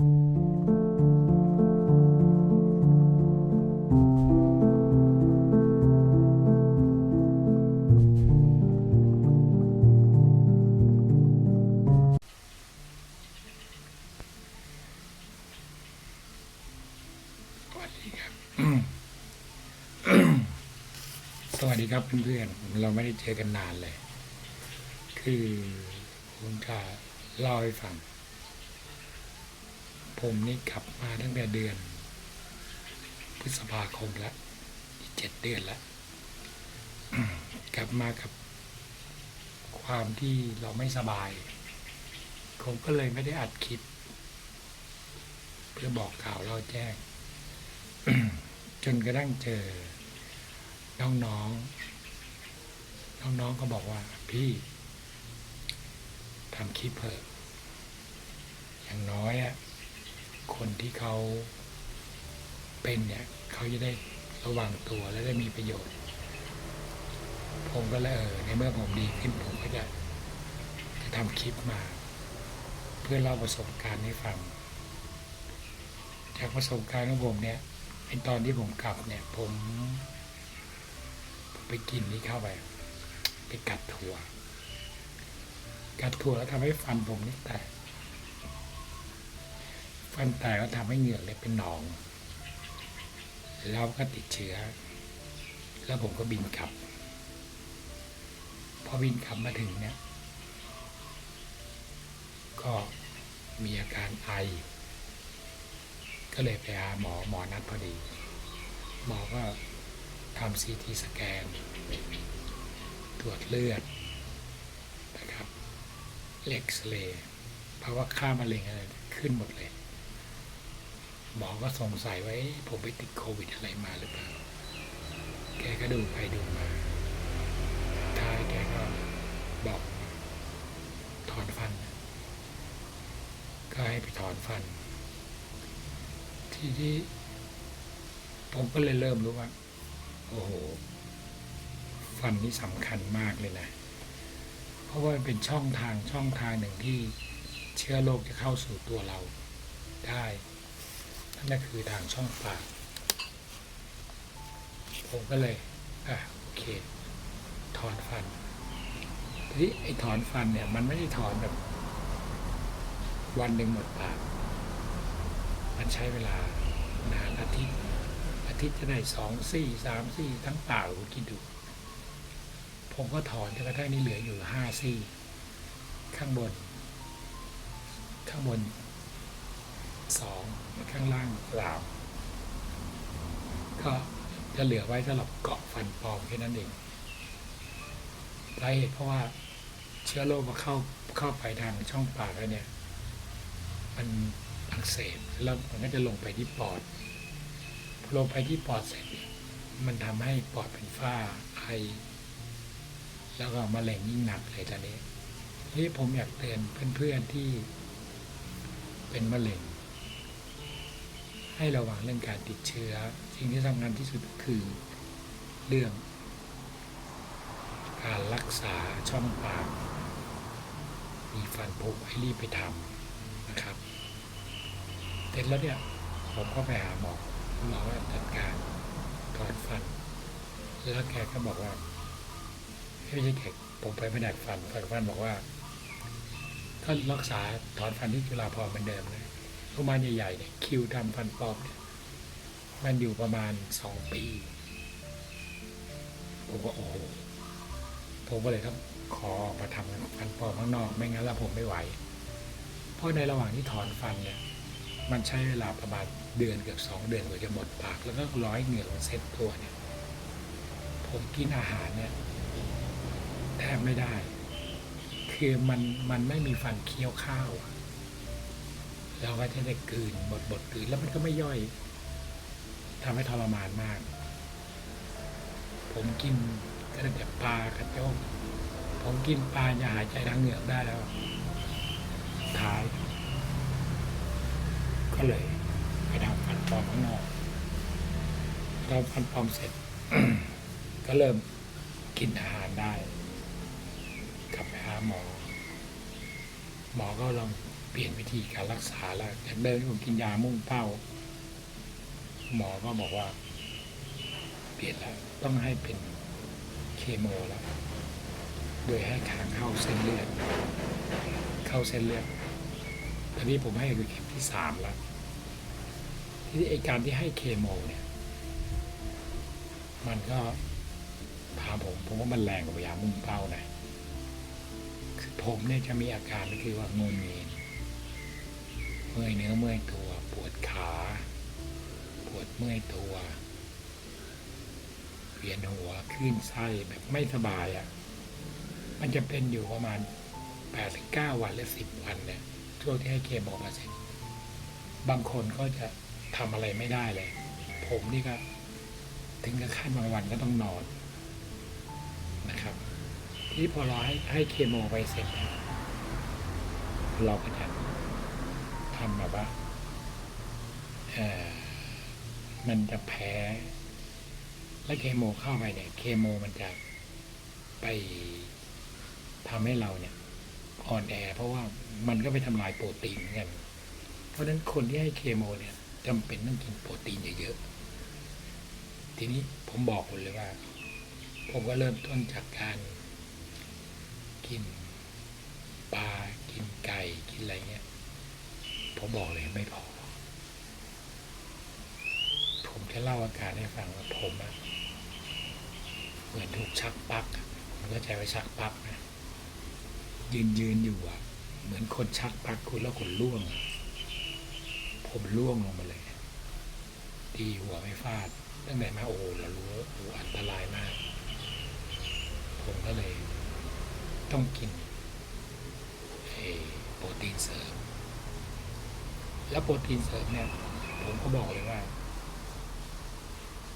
สวัสดีครับสวัสดีครับเพื่อนๆ เราไม่ได้เจอกันนานเลย คือผมจะเล่าให้ฟัง ผมนี่กลับมาตั้งแต่เดือน พฤษภาคมแล้วอีกเจ็ดเดือนแล้วกลับมากับ ความที่เราไม่สบาย ผมก็เลยไม่ได้อัดคลิป เพื่อบอกข่าวเล่าแจ้ง จนกระทั่งเจอ น้องๆ น้องๆก็บอกว่า พี่ทำคลิปเถอะอย่างน้อยอะ คนที่เขาเป็นเนี่ยเขาจะได้ระวังตัวและได้มีประโยชน์ ผมก็เลยเออในเมื่อผมดีขึ้นผมก็จะจะทำคลิปมา เพื่อเล่าประสบการณ์ให้ฟัง จากประสบการณ์ของผมเนี่ยไอตอนที่ผมกลับเนี่ยผมผมไปกินนี่เข้าไปไปกัดถั่วกัดถั่วแล้วทำให้ฟันผมนี่แตก ฟันแตกแล้วทำให้เหงือกเลยเป็นหนอง แล้วก็ติดเชื้อ แล้วผมก็บินกลับ พอบินกลับมาถึงเนี่ย ก็มีอาการไอ ก็เลยไปหาหมอหมอนัดพอดี หมอก็ทำซีทีสแกน ตรวจเลือดนะครับเอ็กซเรย์เพราะว่าค่ามะเร็งอะไรขึ้นหมดเลย หมอก็สงสัยไว่าเอ๊ะผมไปติดโควิดอะไรมาหรือเปล่า แกก็ดูไปดูมาท้ายแกก็บอกถอนฟัน ก็ให้ไปถอนฟัน ทีนี้ผมก็เลยเริ่มรู้ว่า โอ้โห ฟันนี่สำคัญมากเลยนะ เพราะว่ามันเป็นช่องทางช่องทางหนึ่งที่เชื้อโรคจะเข้าสู่ตัวเราได้ นั่นก็คือทางช่องปากผมก็เลย อะโอเค ถอนฟันทีนี้ไอ้ถอนฟันเนี่ย มันไม่ได้ถอนแบบ วันหนึ่งหมดปาก มันใช้เวลานานอาทิตย์ อาทิตย์จะได้สองซี่สามซี่ทั้งปากคุณคิดดู ผมก็ถอนจนกระทั่งนี่เหลืออยู่ห้าซี่ ข้างบน ข้างบน สองข้างล่างสาม ก็จะเหลือไว้สำหรับเกาะฟันปลอมแค่นั้นเองสาเหตุเพราะว่าเชื้อโรคมาเข้าเข้าไปทางช่องปากแล้วเนี่ย มันอักเสบแล้วมันก็จะลงไปที่ปอดพอลงไปที่ปอดเสร็จมันทำให้ปอดเป็นฝ้าไอ แล้วก็มะเร็งยิ่งหนักเลยตอนนี้นี่ผมอยากเตือนเพื่อนๆที่เป็นมะเร็ง ให้ระวังเรื่องการติดเชื้อ สิ่งที่สำคัญที่สุดคือเรื่อง การรักษาช่องปากมีฟันผุให้รีบไปทำนะครับเสร็จแล้วเนี่ยผมก็ไปหาหมอหมอว่าจัดการถอนฟัน แล้วแกก็บอกว่าไม่ใช่แกผมไปไม่ไดัดฟันฟันฟันบอกว่าถ้ารักษาถอนฟันที่จุฬาภรเหมือนเดิมเลย โรงพยาบาลใหญ่ๆเนี่ยคิวทำฟันปลอมเนี่ยมันอยู่ประมาณสองปี ผมก็โอ้โหผมก็เลยต้องขอออกมาทำฟันปลอมข้างนอก ไม่งั้นล้วผมไม่ไหว เพราะในระหว่างที่ถอนฟันเนี่ยมันใช้เวลาประมาณเดือนเกือบสองเดือนกว่าจะหมดปาก แล้วก็ร้อยเหงื่อมันเซ็ตตัวเนี่ย ผมกินอาหารเนี่ยแทบไม่ได้ คือมันมันไม่มีฟันเคี้ยวข้าวอะ เราก็จะได้กืนบดบดกืนแล้วมันก็ไม่ย่อยทำให้ทรมานมาก ผมกินก็ตั้งแต่ปลากระโจมผมกินปลาจะหายใจทางเหงือกได้แล้ว ท้าย ก็เลยไปทำฟันปลอมข้างนอกเราฟันปลอมเสร็จ ก็เริ่มกินอาหารได้ กลับไปหาหมอ หมอก็ลอง เปลี่ยนวิธีการรักษาแล้วจากเดิมที่ผมกินยามุ่งเป้า หมอก็บอกว่า เปลี่ยนแล้วต้องให้เป็นเคมแล้วโดยให้ขางเข้าเส้นเลือด เข้าเส้นเลือดตอนนี้ผมให้คือเข็มที่สามแล้วที่ไอการที่ให้เคมเนี่ยมันก็ถาผมผมว่ามันแรงกว่ายามุ่งเป้านะ คือผมเนี่ยจะมีอาการก็คือว่างงเงีย เมื่อยเนื้อเมื่อยตัวปวดขา ปวดเมื่อยตัวเวียนหัวคลื่นไส้แบบไม่สบายอะ่ะ มันจะเป็นอยู่ประมาณแปดถึงเก้าวันหรือสิบวันเนี่ยช่วงที่ให้เคบอกมาเสร็จบางคนก็จะทำอะไรไม่ได้เลย ผมนี่ก็ ถึงกับขั้นบางวันก็ต้องนอนนะครับ ที่พอเราให้ให้เคโมไปเสร็จ เราก็จะ ทำแบบว่ามันจะแพ้ แล้วเคโมเข้าไปเนี่ย เคโมมันจะไปทำให้เราเนี่ยอ่อนแอ เพราะว่ามันก็ไปทำลายโปรตีนเหมือนกัน เพราะฉะนั้นคนที่ให้เคโมเนี่ยจำเป็นต้องกินโปรตีนเยอะๆ ทีนี้ผมบอกคุณเลยว่า ผมก็เริ่มต้นจากการกินปลา กินไก่ กินอะไรเงี้ย ผมบอกเลยไม่พอ ผมจะเล่าอาการให้ฟังว่าผมอะเหมือนถูกชักปักอะผมก็ใจว่าชักปักนะยืนยืนอยู่อะเหมือนคนชักปักคุณแล้วคนล่วง ผมล่วงลงมาเลยตีหัวไม่ฟาดตั้งแต่มาโอ้เรารู้ว่าอันตรายมาก ผมก็เลยต้องกินโปรตีนเสริม แล้วโปรตีนเสริมเนี่ย ผมก็บอกเลยว่า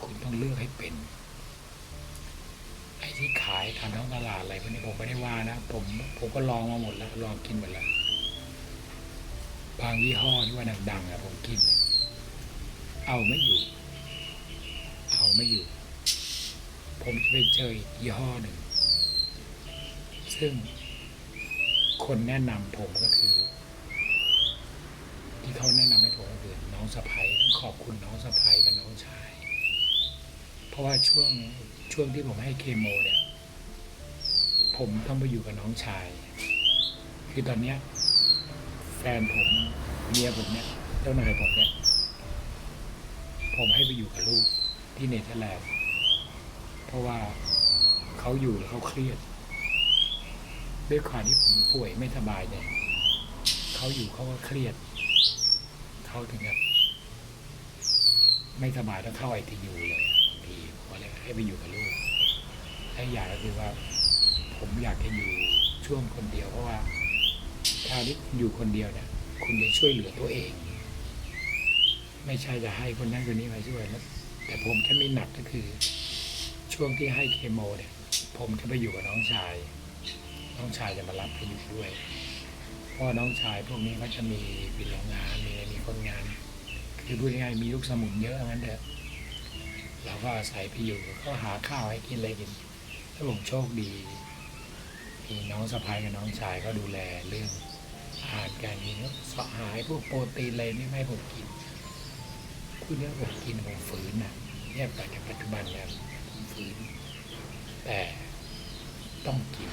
คุณต้องเลือกให้เป็น ไอ้ที่ขายทางท้องตลาดอะไรพวกนี้ผมไม่ได้ว่านะ ผมผมก็ลองมาหมดแล้ว ลองกินหมดแล้ว บางยี่ห้อที่ว่าดังๆอะผมกิน เอาไม่อยู่ เอาไม่อยู่ ผมจะไปเจอยี่ห้อหนึ่ง ซึ่งคนแนะนำผมก็คือ ที่เขาแนะนำให้ผมก็คือน้องสะพ้ยต้งขอบคุณน้องสะพ้ยกับน้องชาย เพราะว่าช่วงช่วงที่ผมให้เคโมเนี่ย ผมต้องไปอยู่กับน้องชาย คือตอนเนี้ยแฟนผมเมียผมเนี่ยเจ้านายผมเนี่ยผมให้ไปอยู่กับลูกที่เนเธอร์แลนด์เพราะว่าเขาอยู่แล้วเขาเครียด ด้วยความที่ผมป่วยไม่สบายเนี่ยเขาอยู่เขาก็เครียด เขาถึงกับไม่สบายต้องเข้าไอทียูเลยบางทีผมก็เลยให้ไปอยู่กับลูกและอีกอย่างก็คือว่า ผมอยากจะอยู่ช่วงคนเดียวเพราะว่าถ้าที่คุณอยู่คนเดียวเนี่ย คุณจะช่วยเหลือตัวเอง ไม่ใช่จะให้คนนั้นคนนี้มาช่วยแล้วแต่ผมจะมีหนักก็คือ ช่วงที่ให้เคโมเนี่ย ผมจะไปอยู่กับน้องชาย น้องชายจะมารับไปอยู่ด้วย พราะว่าน้องชายพวกนี้เขาจะมีเป็นโรงงานมีมีคนงาน คือพูดง่ายๆมีลูกสมุนเยอะงั้นเถอะเราก็อาศัยไปอยู่ก็หาข้าวให้กินอะไรกินถ้าผมโชคดีมีน้องสะพ้ายกับน้องชายก็ดูแลเรื่องอาหารการกินก็สหายพวกโปรตีนอะไรนี่ไม่ให้ผมกินพูดเนี้ยผมกินผมฝืนนะเนี่ยปัจจุปัจจุบันเนี่ยผมฝืน แต่ต้องกิน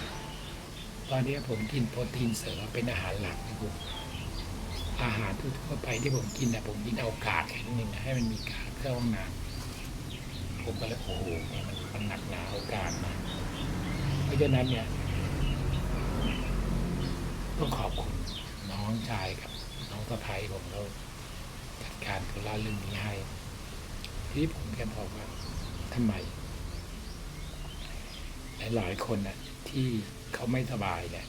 ตอนนี้ผมกินโปรตีนเสริมเป็นอาหารหลักนะคุณอาหารทั่วไปที่ผมกินนะผมกินเอากากแค่นั้นเองให้มันมีกากเข้าห้องน้ำผมก็เลยโอ้โหเนี่ยมันมันหนักหนาเอากากมาเพราะฉะนั้นเนี่ยต้องขอบคุณน้องชายกับน้องสะพ้ายผมเราจัดการธุระเรื่องนี้ให้ทีนี้ผมแค่บอกว่าทำไม หลายๆคนนะที่ เขาไม่สบายเนี่ย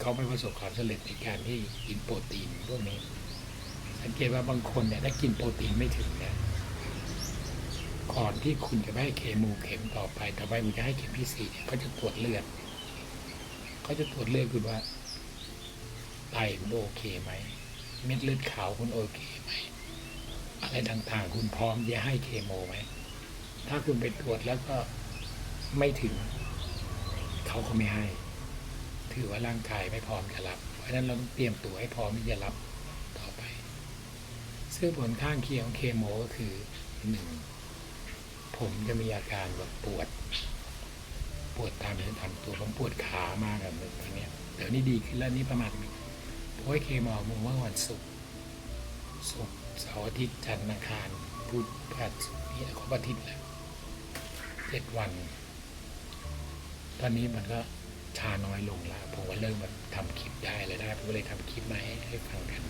เขาไม่ประสบความสำเร็จในการที่กินโปรตีนพวกนี้ สังเกตว่าบางคนเนี่ยถ้ากินโปรตีนไม่ถึงเนี่ยก่อนที่คุณจะไปให้เคมูเข็มต่อไปต่อไปคุณจะให้เข็มที่สี่เนี่ยเขาจะตรวจเลือดเขาจะตรวจเลือดคุณว่าไตคุณโอเคไหมเม็ดเลือดขาวคุณโอเคไหมอะไรต่างๆ คุณพร้อมจะให้เคมไหมถ้าคุณไปตรวจแล้วก็ไม่ถึง เขาก็ไม่ให้ ถือว่าร่างกายไม่พร้อมจะรับ เพราะฉะนั้นเราต้องเตรียมตัวให้พร้อมที่จะรับต่อไป ซึ่งผลข้างเคียงของเคโมก็คือหนึ่งผมจะมีอาการแบบปวด ปวดตามเนื้อตามตัวผมปวดขามากแบบนี้เนี้ยเดี๋ยวนี้ดีขึ้นแล้วนี่ประมาณเพราะว่าเคโมมึงเมื่อวันศุกร์ศุกร์เสาร์อาทิตย์จันทร์อังคารพุธพฤหัสนี่ครบอาทิตย์แล้วเจ็ดวัน ตอนนี้มันก็ชาน้อยลงแล้ว ผมก็เริ่มแบบทำคลิปได้เลยได้ผมก็เลยทำคลิปมาให้ให้ฟังกัน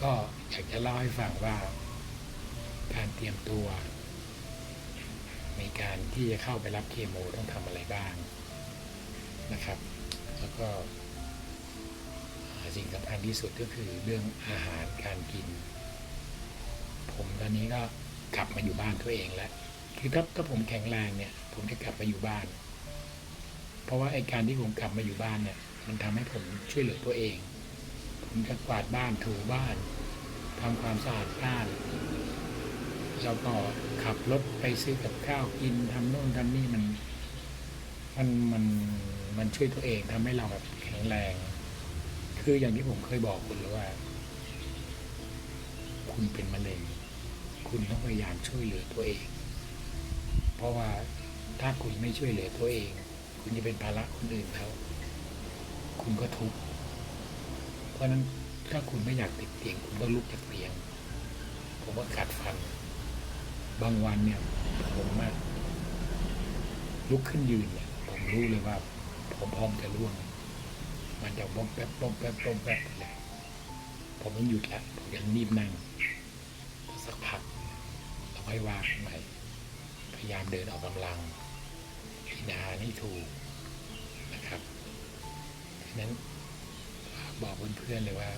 ก็อยากจะเล่าให้ฟังว่า การเตรียมตัว ในการที่จะเข้าไปรับเคโมต้องทำอะไรบ้างนะครับ แล้วก็สิ่งสำคัญที่สุดก็คือเรื่องอาหารการกิน ผมตอนนี้ก็กลับมาอยู่บ้านตัวเองแล้ว คือถ้าถ้าผมแข็งแรงเนี่ย ผมจะกลับมาอยู่บ้าน เพราะว่าไอการที่ผมกลับมาอยู่บ้านเนี่ย มันทำให้ผมช่วยเหลือตัวเอง ผมจะกวาดบ้านถูบ้านทำความสะอาดบ้านแล้วก็ขับรถไปซื้อกับข้าวกินทำโน่นทำนี่มันมันมันมันช่วยตัวเองทำให้เราแบบแข็งแรง คืออย่างที่ผมเคยบอกคุณแล้วว่า คุณเป็นมะเร็งคุณต้องพยายามช่วยเหลือตัวเอง เพราะว่าถ้าคุณไม่ช่วยเหลือตัวเอง คุณจะเป็นภาระคนอื่นเขาคุณก็ทุกข์เพราะนั้นถ้าคุณไม่อยากติดเตียง คุณต้องลุกจากเตียง ผมว่ากัดฟัน บางวันเนี่ยผมอะลุกขึ้นยืนเนี่ยผมรู้เลยว่า ผมพร้อมจะร่วง มันจะบ้องแป๊บบ้องแป๊บบ้องแป๊บเลยผมต้องหยุดแล้วผมยังรีบนั่งสักพักเราค่อยวางใหม่พยายามเดินออกกำลัง กินอาหารให้ถูกนะครับฉะนั้นบอกเพื่อนๆเลยว่า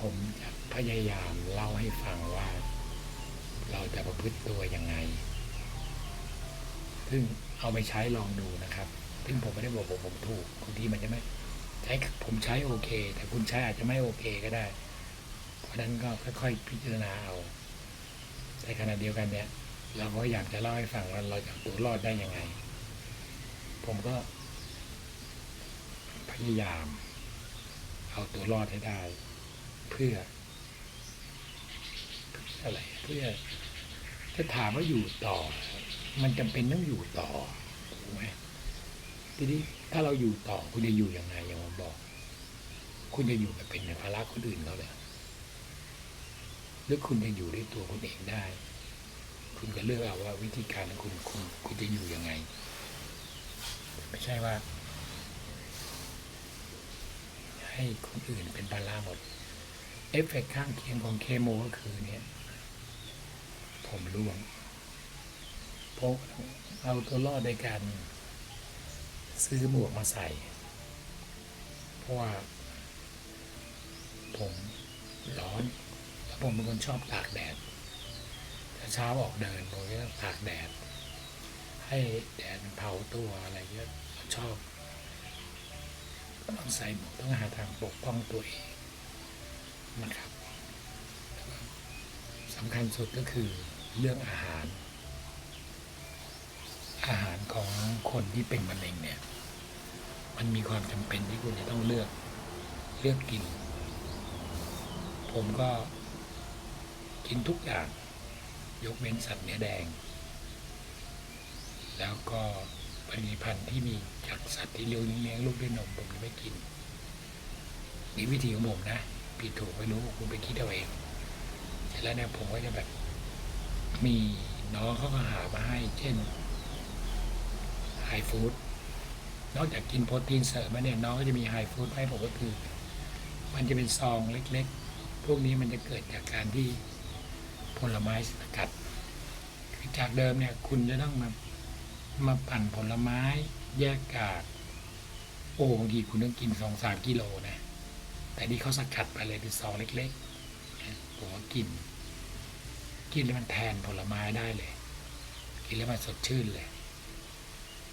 ผมจะพยายามเล่าให้ฟังว่า เราจะประพฤติตัวยังไง ซึ่งเอาไปใช้ลองดูนะครับ ซึ่งผมไม่ได้บอกว่าผมถูกบางทีมันจะไม่ใช้ผมใช้โอเค แต่คุณใช้อาจจะไม่โอเคก็ได้ เพราะนั้นก็ค่อยๆพิจารณาเอาในขณะเดียวกันเนี่ย เราก็อยากจะเล่าให้ฟังว่าเราจะเอาตัวรอดได้ยังไง ผมก็ พยายาม เอาตัวรอดให้ได้ เพื่ออะไรเพื่อถ้าถามว่าอยู่ต่อ มันจำเป็นต้องอยู่ต่อถูกไหมทีนี้ถ้าเราอยู่ต่อคุณจะอยู่ยังไงอย่างผมบอก คุณจะอยู่แบบเป็นภาระคนอื่นเขาเลยหรือคุณจะอยู่ด้วยตัวคุณเองได้ คุณจะเลือกเอาว่าวิธีการของคุณคุณคุณจะอยู่ยังไง ไม่ใช่ว่า ให้คนอื่นเป็นภาระหมด เอฟเฟกต์ข้างเคียงของเคโมก็คือเนี่ยผมร่วงเพราะเอาตัวรอดในการซื้อหมวกมาใส่ เพราะว่า ผมร้อน แล้วผมเป็นคนชอบตากแดด เช้าออกเดินผมก็ต้องตากแดด ให้แดดมันเผาตัวอะไรเงี้ยเราชอบต้องใส่หมวกต้องหาทางปกป้องตัวเองนะครับสำคัญสุดก็คือเรื่องอาหาร อาหารของคนที่เป็นมะเร็งเนี่ย มันมีความจำเป็นที่คุณจะต้องเลือกเลือกกิน ผมก็กินทุกอย่าง ยกเว้นสัตว์เนื้อแดง แล้วก็ผลิตภัณฑ์ที่มีจากสัตว์ที่เลี้ยงเลี้ยงลูกด้วยนมผมจะไม่กินนี่วิธีของผมนะผิดถูกไม่รู้คุณไปคิดเอาเองเสร็จแล้วเนี่ยผมก็จะแบบ มีน้องเขาก็หามาให้ เช่นไฮฟู้ดนอกจากกินโปรตีนเสริมแล้วเนี่ยน้องก็จะมีไฮฟู้ดให้ผมก็คือ มันจะเป็นซองเล็ก ๆ พวกนี้มันจะเกิดจากการที่ ผลไม้สกัดคือจากเดิมเนี่ยคุณจะต้องมามาปั่นผลไม้แยกกาก โอ้บางทีคุณต้องกินสองสามกิโลนะ แต่นี่เขาสกัดไปเลยเป็นซองเล็กๆผมก็กิน กินแล้วมันแทนผลไม้ได้เลย กินแล้วมันสดชื่นเลย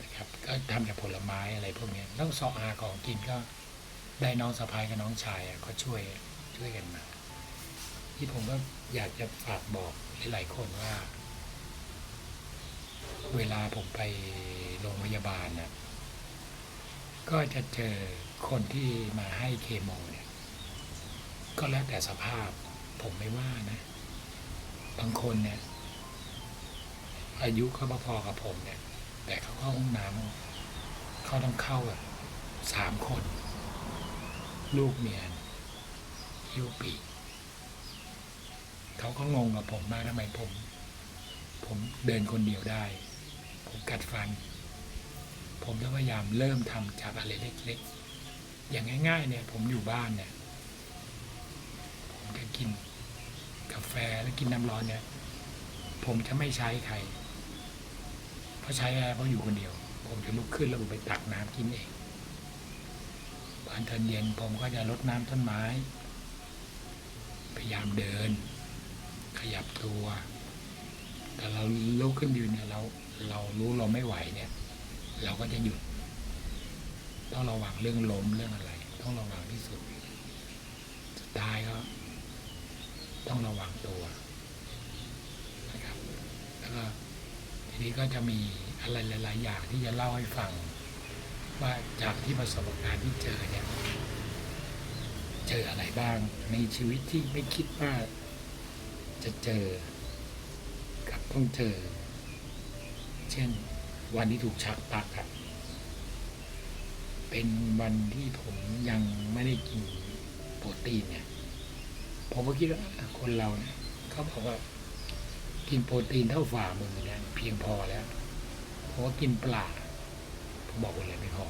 นะครับ ก็ทำจากผลไม้อะไรพวกนี้ต้องออาของกินก็ได้น้องสะพายกับน้องชายอะก็ช่วยช่วยกันมา ที่ผมก็อยากจะฝากบอกหลายๆคนว่า เวลาผมไปโรงพยาบาลนะก็จะเจอคนที่มาให้เคมเนี่ย ก็แล้วแต่สภาพผมไม่ว่านะ บางคนเนี่ย อายุเขาพอๆกับผมเนี่ย แต่เขาเข้าห้องน้ำเขาต้องเข้าแบบสามคน ลูกเมียฮิวปีก เขาก็งงกับผมมากทำไมผม ผมเดินคนเดียวได้ ผมกัดฟัน ผมจะพยายามเริ่มทำจากอะไรเล็กๆ อย่างง่าย ๆ เนี่ย ผมอยู่บ้านเนี่ย ผมจะกินกาแฟแล้วกินน้ำร้อนเนี่ย ผมจะไม่ใช้ใคร เพราะใช้แอร์เพราะอยู่คนเดียว ผมจะลุกขึ้นแล้วผมไปตักน้ำกินเองตอนตอนเย็นผมก็จะรดน้ำต้นไม้ พยายามเดิน ขยับตัว แต่เราลุกขึ้นยืนเนี่ยเราเรารู้เราไม่ไหวเนี่ย เราก็จะหยุด ต้องระวังเรื่องล้มเรื่องอะไร ต้องระวังที่สุด สุดท้ายก็ต้องระวังตัวนะครับ แล้วก็ทีนี้ก็จะมีอะไรหลาย ๆ อย่างที่จะเล่าให้ฟัง ว่าจากที่ประสบการณ์ที่เจอเนี่ย เจออะไรบ้างในชีวิตที่ไม่คิดว่า จะเจอกับต้องเจอ เช่นวันที่ถูกชักปลักอะเป็นวันที่ผมยังไม่ได้กินโปรตีนเนี่ยผมก็คิดว่าคนเราเนี่ยเขาบอกว่า กินโปรตีนเท่าฝ่ามือเนี่ยเพียงพอแล้วเพราะว่ากินปลาผมบอกว่าเลยไม่พอ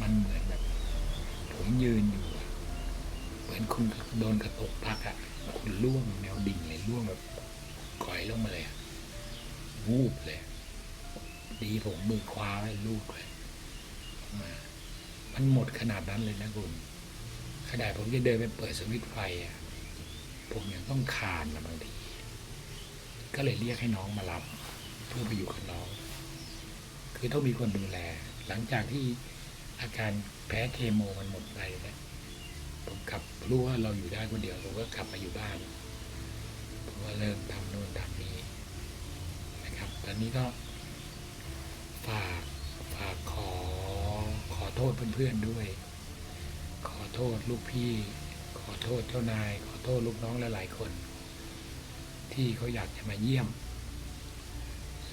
มันเหมือนแบบ ผมยืนอยู่ อะเหมือนคุณโดนกระตกปลักอะคุณล่วงแนวดิ่งเลยล่วงแบบก่อยลงมาเลยอะวูบเลย ดีผมมือคว้าไว้ลูกเลยมามันหมดขนาดนั้นเลยนะคุณขนาดผมจะเดินไปเปิดสวิตไฟอะผมยังต้องคานนะบางทีก็เลยเรียกให้น้องมารับเพื่อไปอยู่กับน้อง คือต้องมีคนดูแล หลังจากที่อาการแพ้เคมมันหมดไปเนะ ผมกลับรู้ว่าเราอยู่ได้คนเดียวผมก็กลับมาอยู่บ้านผมก็เริ่มทำโน่นทำนี้นะครับ ตอนนี้ก็ฝากฝากขอขอโทษเพื่อนๆด้วย ขอโทษลูกพี่ ขอโทษเจ้านาย ขอโทษลูกน้องหลายๆคน ที่เขาอยากจะมาเยี่ยม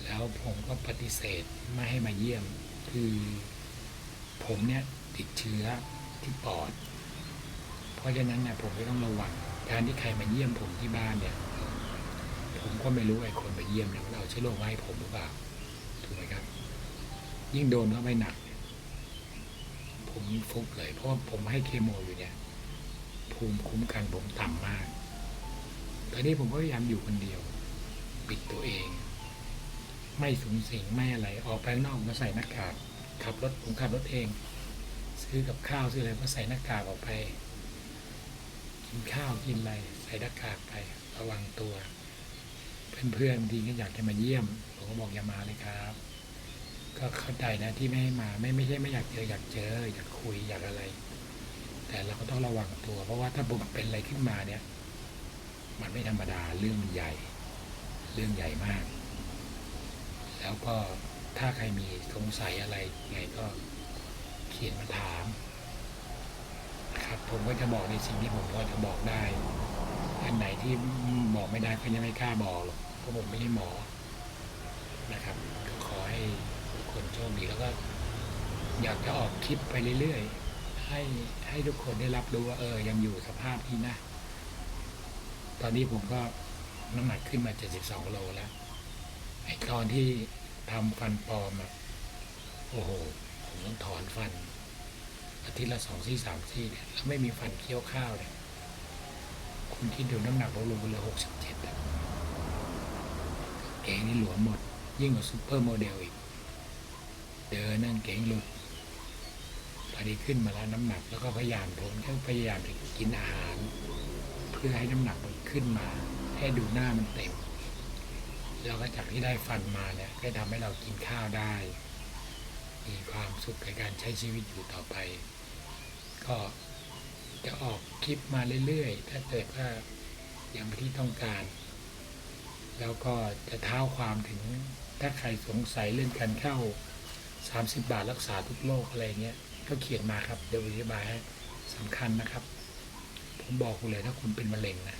แล้วผมก็ปฏิเสธไม่ให้มาเยี่ยม คือผมเนี่ยติดเชื้อที่ปอด ราะฉะนั้นเนี่ยผมก็ต้องระวังการที่ใครมาเยี่ยมผมที่บ้านเนี่ย ผมก็ไม่รู้ไอ้คนมาเยี่ยมเนี่ยเอาเชื้อโรคมาให้ผมหรือเปล่าถูกไหมครับ ยิ่งโดนเข้าไปหนัก ผมฟุบเลยเพราะผมให้เคโมอยู่เนี่ย ภูมิคุ้มกันผมต่ำมากตอนนี้ผมก็พยายามอยู่คนเดียว ปิดตัวเอง ไม่สูงสิงไม่อะไรออกไปนอกมาใส่หน้ากากขับรถผมขับรถเอง ซื้อกับข้าวซื้ออะไรก็ใส่หน้ากากออกไป กินข้าวกินอะไรใส่หน้ากากไประวังตัว เพื่อนๆบางทีก็อยากจะมาเยี่ยม ผมก็บอกอย่ามาเลยครับ ก็เข้าใจนะที่ไม่ให้มาไม่ไม่ใช่ไม่อยากเจออยากเจอ อยากคุยอยากอะไร แต่เราก็ต้องระวังตัว เพราะว่าถ้าผมเป็นอะไรขึ้นมาเนี่ย มันไม่ธรรมดาเรื่องมันใหญ่ เรื่องใหญ่มาก แล้วก็ถ้าใครมีสงสัยอะไรไงก็เขียนมาถาม ผมก็จะบอกในสิ่งที่ผมพอจะบอกได้ อันไหนที่บอกไม่ได้ก็ยังไม่กล้าบอกหรอกเพราะผมไม่ใช่หมอนะครับก็ขอให้ทุกคนโชคดีแล้วก็อยากจะออกคลิปไปเรื่อยๆ ให้ให้ทุกคนได้รับรู้ว่าเออ ยังอยู่สภาพที่นะ ตอนนี้ผมก็น้ำหนักขึ้นมา 72โลแล้ว ไอ้ตอนที่ทำฟันปลอมอะโอ้โห ผมต้องถอนฟัน อาทิตย์ละสองซี่สามซี่เนี่ยแล้วไม่มีฟันเคี้ยวข้าวเนี่ยคุณคิดดูน้ำหนักลดลงไปเลือหกสิบเจ็ดเก่งนี่หลวมหมด ยิ่งกว่าซูเปอร์โมเดลอีก เดินนั่งเก่งหลุดตอนนี้ขึ้นมาแล้วน้ำหนักแล้วก็พยายามผมก็พยายามจะกินอาหาร เพื่อให้น้ำหนักมันขึ้นมา ให้ดูหน้ามันเต็มแล้วก็จากที่ได้ฟันมาเนี่ยก็ทำให้เรากินข้าวได้ มีความสุขในการใช้ชีวิตอยู่ต่อไป ก็จะออกคลิปมาเรื่อยๆ ถ้าเกิดว่าอย่างที่ต้องการ แล้วก็จะเท้าความถึงถ้าใครสงสัยเรื่องการเข้าสามสิบบาทรักษาทุกโรคอะไรเงี้ย ก็เขียนมาครับ เดี๋ยวอธิบายให้สำคัญนะครับ ผมบอกคุณเลยถ้าคุณเป็นมะเร็งนะ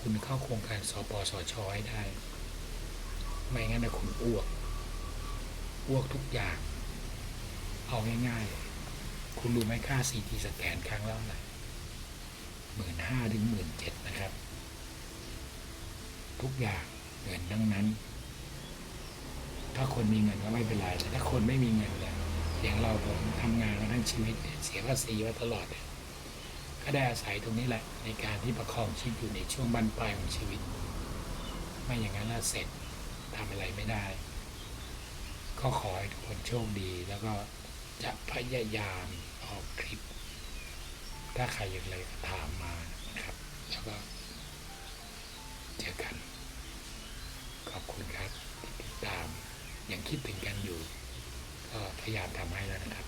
คุณเข้าโครงการสปสชให้ได้ ไม่งั้นนะคุณอ้วก อ้วกทุกอย่าง เอาง่ายๆ คุณรู้ไหมค่าซีทีสแกนครั้งละเท่าไหร่หมื่นห้าถึงหมื่นเจ็ดนะครับ ทุกอย่างเงินทั้งนั้น ถ้าคนมีเงินก็ไม่เป็นไรแต่ถ้าคนไม่มีเงินเนี่ยอย่างเราผมทำงานมาทั้งชีวิตเสียเสียภาษีมาตลอดเนี่ยก็ได้อาศัยตรงนี้แหละ ในการที่ประคองชีวิตอยู่ในช่วงบั้นปลายของชีวิต ไม่อย่างนั้นล้วเสร็จทำอะไรไม่ได้ ก็ขอให้ทุกคนโชคดีแล้วก็ จะพยายามออกคลิป ถ้าใครอยากอะไรก็ถามมานะครับ แล้วก็เจอกัน ขอบคุณครับที่ติดตามยังคิดถึงกันอยู่ ก็พยายามทำให้แล้วนะครับ